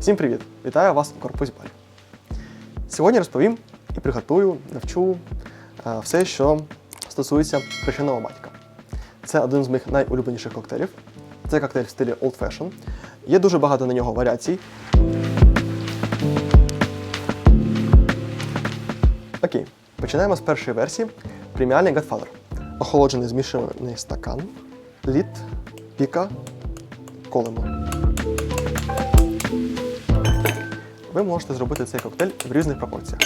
Всім привіт! Вітаю вас у корпусі барі. Сьогодні розповім і приготую, навчу е, все, що стосується хрещеного батька. Це один з моїх найулюбленіших коктейлів. Це коктейль в стилі Old Fashion. Є дуже багато на нього варіацій. Окей, починаємо з першої версії. Преміальний Godfather. Охолоджений змішаний стакан, лід, піка, колемо. Ви можете зробити цей коктейль в різних пропорціях.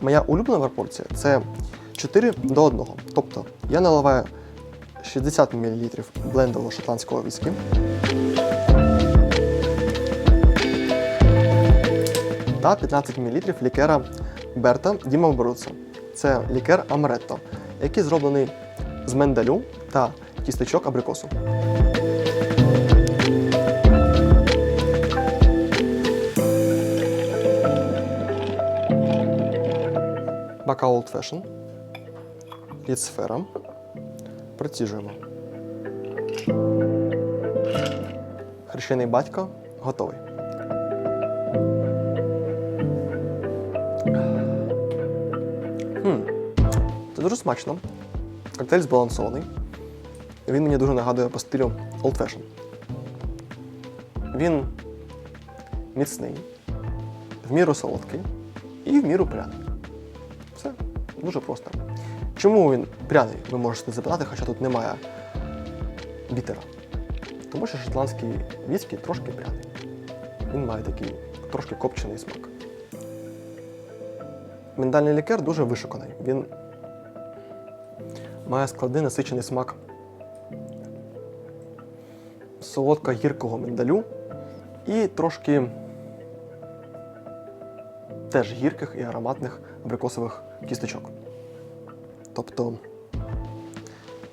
Моя улюблена пропорція це 4 до 1. Тобто я наливаю 60 мл блендового шотландського віскі. Та 15 мл лікера Берта Діма Бруца. Це лікер Амаретто, який зроблений з миндалю та кісточок абрикосу. Бокал Old Fashion. Від сфера. Проціжуємо. Хрещений батько готовий. Хм. Це дуже смачно. Коктейль збалансований. Він мені дуже нагадує по стилю Old Fashion. Він міцний, в міру солодкий і в міру пряний. Дуже просто. Чому він пряний, ви можете запитати, хоча тут немає бітера. Тому що шотландський віскі трошки пряний. Він має такий трошки копчений смак. Миндальний лікер дуже вишуканий. Він має складний насичений смак солодко-гіркого миндалю і трошки теж гірких і ароматних абрикосових кісточок. Тобто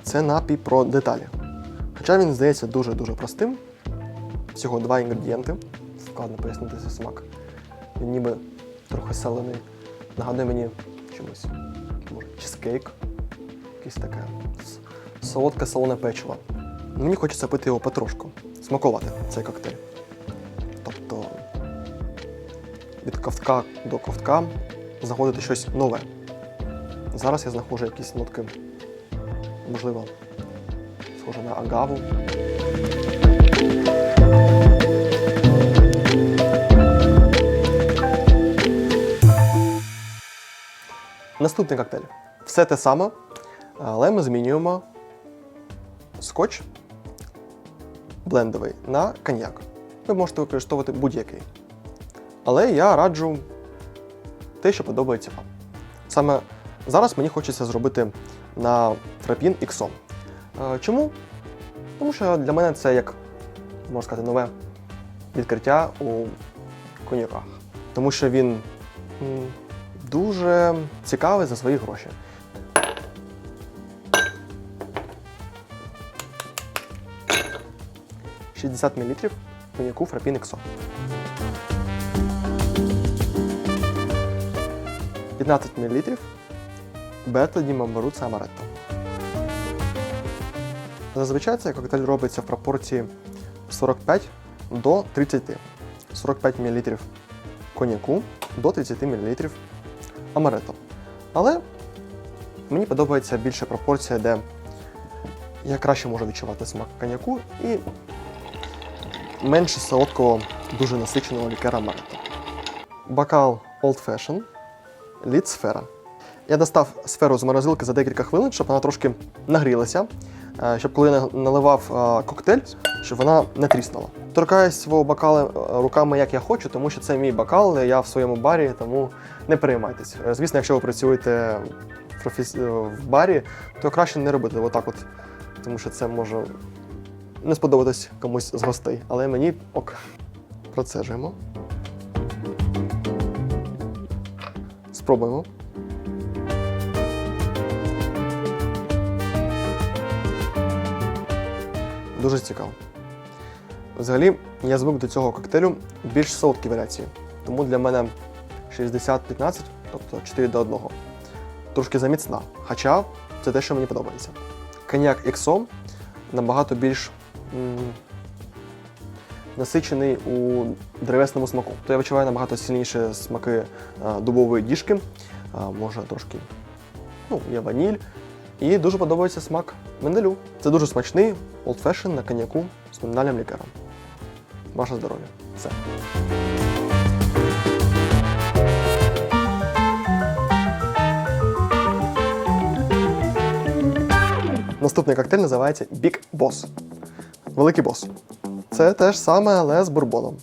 це напій про деталі. Хоча він здається дуже-дуже простим. Всього два інгредієнти. Складно пояснити цей смак. Він ніби трохи солений. Нагадує мені чомусь. Може, чизкейк. Якесь таке. Солодке солоне печиво. Мені хочеться пити його потрошку, смакувати цей коктейль. Від ковтка до ковтка заходити щось нове. Зараз я знаходжу якісь нотки, можливо, схоже на агаву. Наступний коктейль. Все те саме, але ми змінюємо скотч блендовий на коньяк. Ви можете використовувати будь-який. Але я раджу те, що подобається вам. Саме зараз мені хочеться зробити на Фрапін XO. Е, Чому? Тому що для мене це як, можна сказати, нове відкриття у коньяках. Тому що він дуже цікавий за свої гроші. – 60 мл коньяку Фрапін XO. 15 мл бета Маруца Амаретто. Зазвичай цей коктейль робиться в пропорції 45 до 30. 45 мл коньяку до 30 мл амаретто. Але мені подобається більша пропорція, де я краще можу відчувати смак коньяку і менше солодкого, дуже насиченого лікера амаретто. Бокал Old Fashion лід сфера. Я достав сферу з морозилки за декілька хвилин, щоб вона трошки нагрілася, е, щоб коли я наливав е, коктейль, щоб вона не тріснула. Торкаюсь свого бокала е, руками, як я хочу, тому що це мій бокал, я в своєму барі, тому не переймайтесь. Звісно, якщо ви працюєте в барі, то краще не робити отак, от, тому що це може не сподобатись комусь з гостей. Але мені ок. Процежуємо. Спробуємо. Дуже цікаво. Взагалі, я звик до цього коктейлю більш солодкі варіації. Тому для мене 60-15, тобто 4 до 1, трошки заміцна. Хоча це те, що мені подобається. Коньяк XO набагато більш насичений у древесному смаку. То я відчуваю набагато сильніше смаки е, дубової діжки, е, може трошки ну, є ваніль. І дуже подобається смак миндалю. Це дуже смачний fashion на коньяку з миндальним лікером. Ваше здоров'я. Все. Наступний коктейль називається Big Boss. Великий бос. Це те ж саме, але з бурбоном. –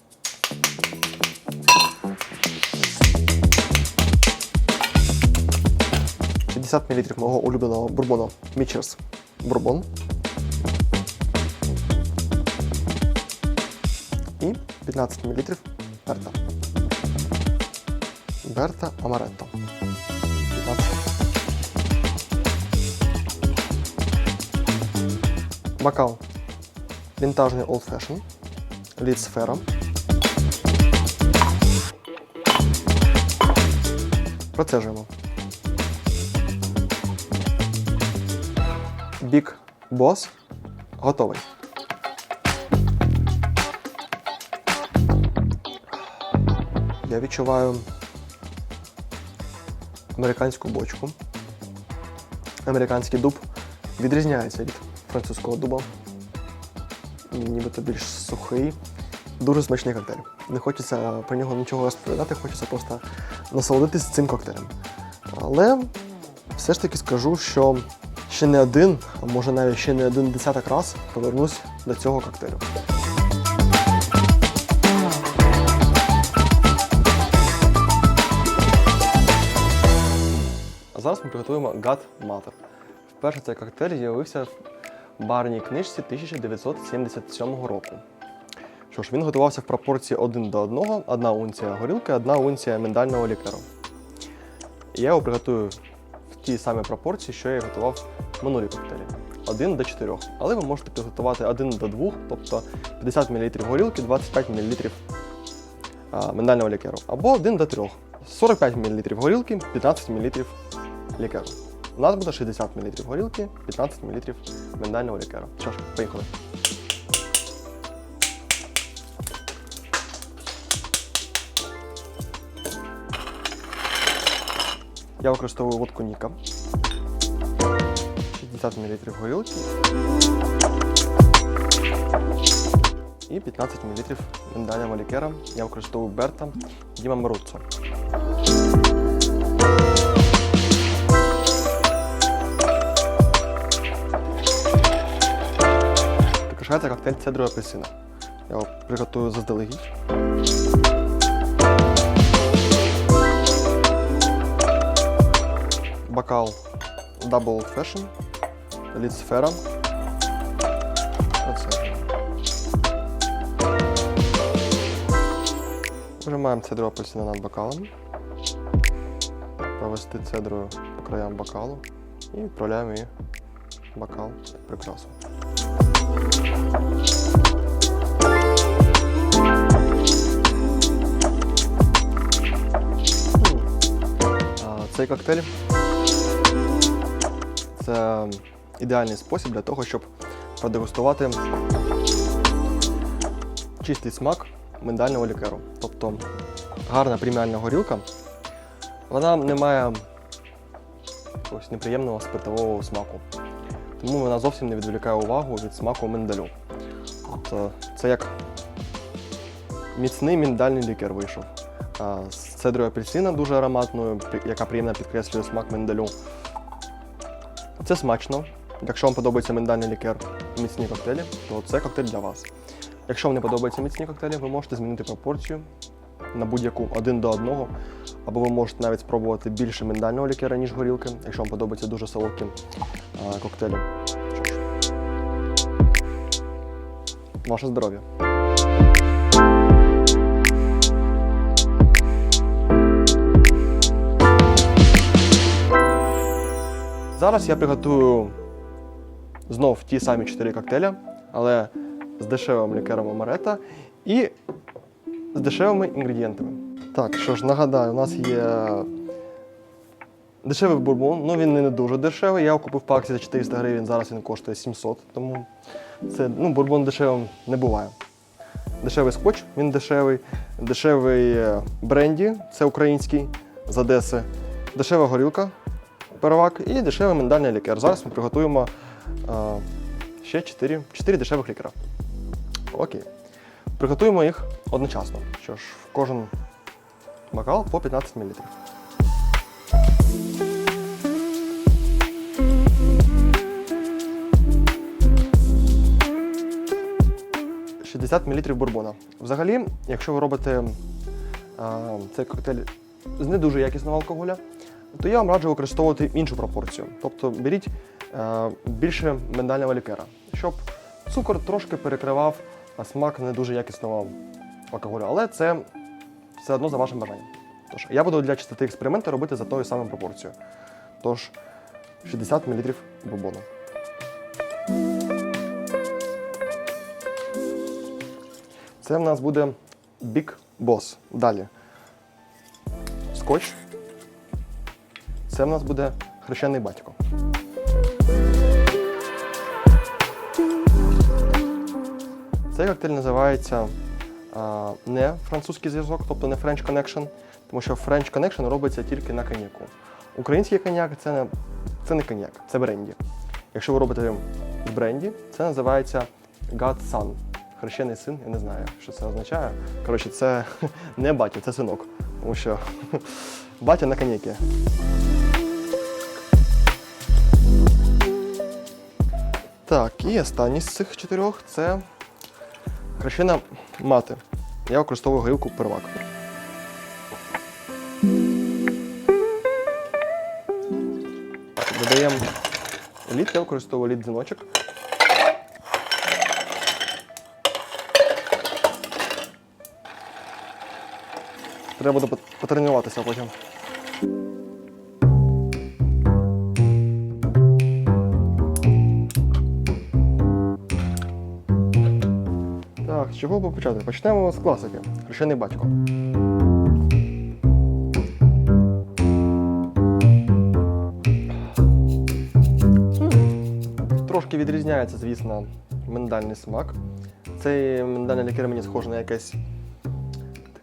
50 мл мого улюбленого бурбону Mitchell's бурбон. І 15 мл Берта. Берта Амаретто. 15. Вінтажний Old Fashion. Лід сфера. Процежуємо. Big Boss готовий. Я відчуваю американську бочку. Американський дуб відрізняється від французького дуба. Нібито більш сухий. Дуже смачний коктейль. Не хочеться про нього нічого розповідати, хочеться просто насолодитись цим коктейлем. Але все ж таки скажу, що ще не один, а може навіть ще не один десяток раз повернусь до цього коктейлю. А зараз ми приготуємо God Mother. Вперше цей коктейль з'явився барній книжці 1977 року. Що ж, він готувався в пропорції 1 до 1, одна унція горілки, одна унція миндального лікеру. І я його приготую в тій самій пропорції, що я готував в минулі коктейлі. 1 до 4. Але ви можете підготувати 1 до 2, тобто 50 мл горілки, 25 мл миндального лікеру. Або 1 до 3. 45 мл горілки, 15 мл лікеру. У нас буде 60 мл горілки, 15 мл миндального лікеру. Що ж, поїхали. Я використовую водку Ніка. 60 мл горілки. І 15 мл миндального лікера. Я використовую Берта Діма Маруццо. Прикрашається коктейль цедрою апельсина. Я його приготую заздалегідь. Бокал Double Fashion, лід сфера. Оце. Вижимаємо цедру апельсина над бокалом. Провести цедрою по краям бокалу і відправляємо її в бокал прикрасу. Цей коктейль це ідеальний спосіб для того, щоб продегустувати чистий смак миндального лікеру. Тобто гарна преміальна горілка, вона не має якогось неприємного спиртового смаку. Тому вона зовсім не відволікає увагу від смаку миндалю. Тобто це як міцний міндальний лікер вийшов. З цедрою апельсина дуже ароматною, яка приємно підкреслює смак миндалю. Це смачно. Якщо вам подобається миндальний лікер міцні коктейлі, то це коктейль для вас. Якщо вам не подобаються міцні коктейлі, ви можете змінити пропорцію на будь-яку один до одного, або ви можете навіть спробувати більше миндального лікера, ніж горілки, якщо вам подобаються дуже солодкі коктейлі. Ваше здоров'я! Зараз я приготую знов ті самі 4 коктейля, але з дешевим лікером амарета і з дешевими інгредієнтами. Так, що ж, нагадаю, у нас є дешевий бурбон, ну він не дуже дешевий. Я купив по акції за 400 гривень, зараз він коштує 700, тому це ну, бурбон дешевим не буває. дешевий скотч, він дешевий, дешевий е, бренді, це український з Одеси, дешева горілка, первак і дешевий миндальний лікер. Зараз ми приготуємо е, ще 4, 4 дешевих лікера. Окей. Приготуємо їх одночасно. Що ж, в кожен бокал по 15 мл. – 60 мл бурбона. Взагалі, якщо ви робите а, цей коктейль з не дуже якісного алкоголя, то я вам раджу використовувати іншу пропорцію. Тобто беріть е, більше миндального лікера, щоб цукор трошки перекривав смак не дуже якісного алкоголю. Але це все одно за вашим бажанням. Тож, я буду для чистоти експерименту робити за тою самою пропорцією. Тож 60 мл бурбону. Це в нас буде Big Boss. Далі. Скотч. Це в нас буде хрещений батько. Цей коктейль називається а, не французький зв'язок, тобто не French Connection, тому що French Connection робиться тільки на коньяку. Український коньяк це не, це не коньяк, це бренді. Якщо ви робите з бренді, це називається God Son. Хрещений син, я не знаю, що це означає. Коротше, це не батя, це синок. Тому що батя на коньяки. Так, і останній з цих чотирьох це хрещена мати. Я використовую горілку первак. Додаємо лід, я використовую лід дзвіночок. Треба буде потренуватися потім. Так, з чого почати? Почнемо з класики. Хрещений батько. Трошки відрізняється, звісно, миндальний смак. Цей миндальний лікер мені схожий на якесь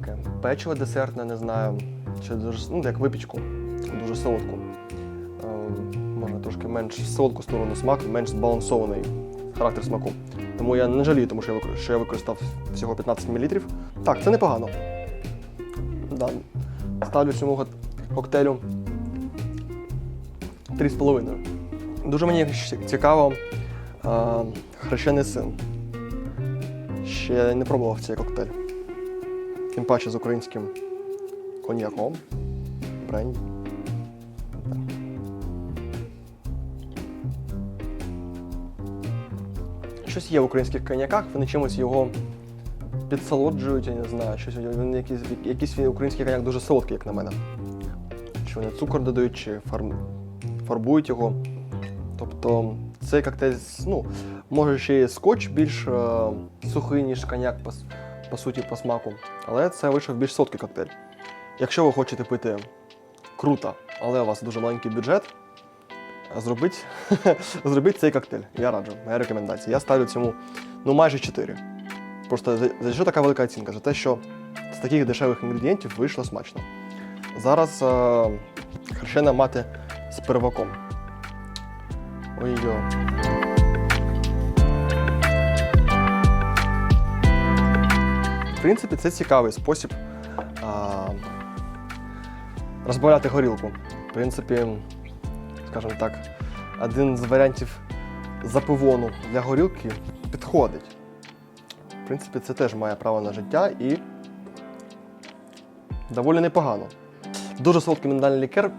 таке печиво десертне, не знаю. Чи дуже, ну, як випічку, дуже солодку. Е, Можна трошки менш солодку сторону смак, менш збалансований характер смаку. Тому я не жалію, тому що я, викор- що я використав всього 15 мл. Так, це непогано. Да. Ставлю цьому коктейлю 3,5. Дуже мені цікаво а, хрещений син. Ще не пробував цей коктейль. Тим паче з українським коньяком. Бренді. Щось є в українських коньяках, вони чимось його підсолоджують, я не знаю. Щось він якийсь, якийсь український коньяк дуже солодкий, як на мене. Чи вони цукор додають, чи фарм, фарбують його. Тобто цей коктейль, ну, може ще й скотч більш е, сухий, ніж коньяк по, суті, по смаку. Але це вийшов більш солодкий коктейль. Якщо ви хочете пити круто, але у вас дуже маленький бюджет, зробіть, зробіть цей коктейль. Я раджу, моя рекомендація. Я ставлю цьому ну, майже 4. Просто за, що така велика оцінка? За те, що з таких дешевих інгредієнтів вийшло смачно. Зараз е, хрещена мати з перваком. Ой-йо. Принципі, це цікавий спосіб а, розбавляти горілку. В принципі, скажімо так, один з варіантів запивону для горілки підходить. В принципі, це теж має право на життя і доволі непогано. Дуже солодкий миндальний лікер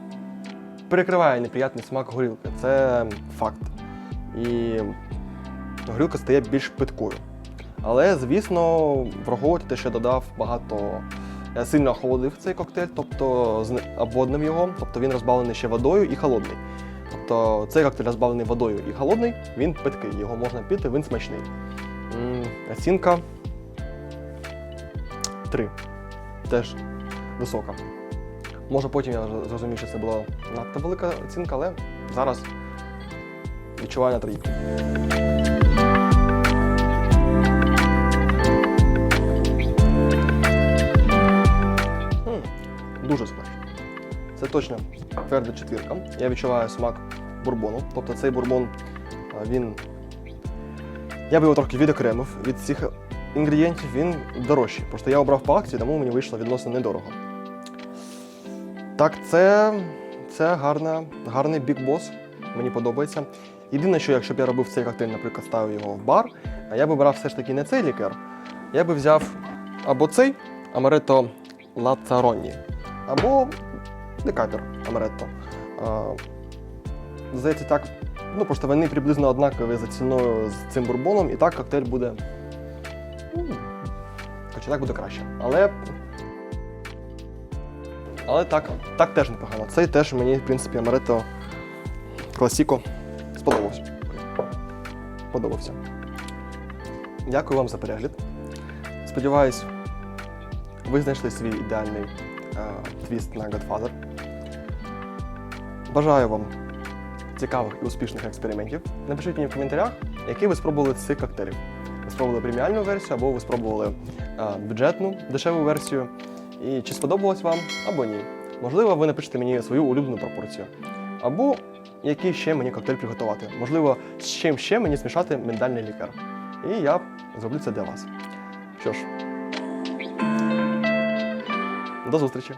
перекриває неприятний смак горілки. Це факт. І горілка стає більш питкою. Але, звісно, що я додав багато. Я сильно охолодив цей коктейль, тобто обводнив його, тобто він розбавлений ще водою і холодний. Тобто цей коктейль розбавлений водою і холодний, він питкий, його можна пити, він смачний. Оцінка 3. Теж висока. Може потім я зрозумів, що це була надто велика оцінка, але зараз відчуваю на трійку. Дуже смачно. Це точно тверда четвірка. Я відчуваю смак бурбону. Тобто цей бурбон, він. Я би його трохи відокремив від цих інгредієнтів, він дорожчий. Просто я обрав по акції, тому мені вийшло відносно недорого. Так, це, це гарна, гарний бік-бос. Мені подобається. Єдине, що якщо б я робив цей коктейль, наприклад, ставив його в бар, я би брав все ж таки не цей лікер, я би взяв або цей Амаретто Лацароні, або декапер Амаретто. Здається, так. Ну, просто вони приблизно однакові за ціною з цим бурбоном, і так коктейль буде. ну, Хоча так буде краще. Але. Але так, так теж непогано. Цей теж мені, в принципі, Амаретто Класіко сподобався. Подобався. Дякую вам за перегляд. Сподіваюсь, ви знайшли свій ідеальний твіст на Godfather. Бажаю вам цікавих і успішних експериментів. Напишіть мені в коментарях, які ви спробували з цих коктейлів. Ви спробували преміальну версію, або ви спробували е, бюджетну дешеву версію. І чи сподобалось вам, або ні. Можливо, ви напишете мені свою улюблену пропорцію. Або який ще мені коктейль приготувати. Можливо, з чим ще мені змішати миндальний лікер. І я зроблю це для вас. Що ж, до зустрічі!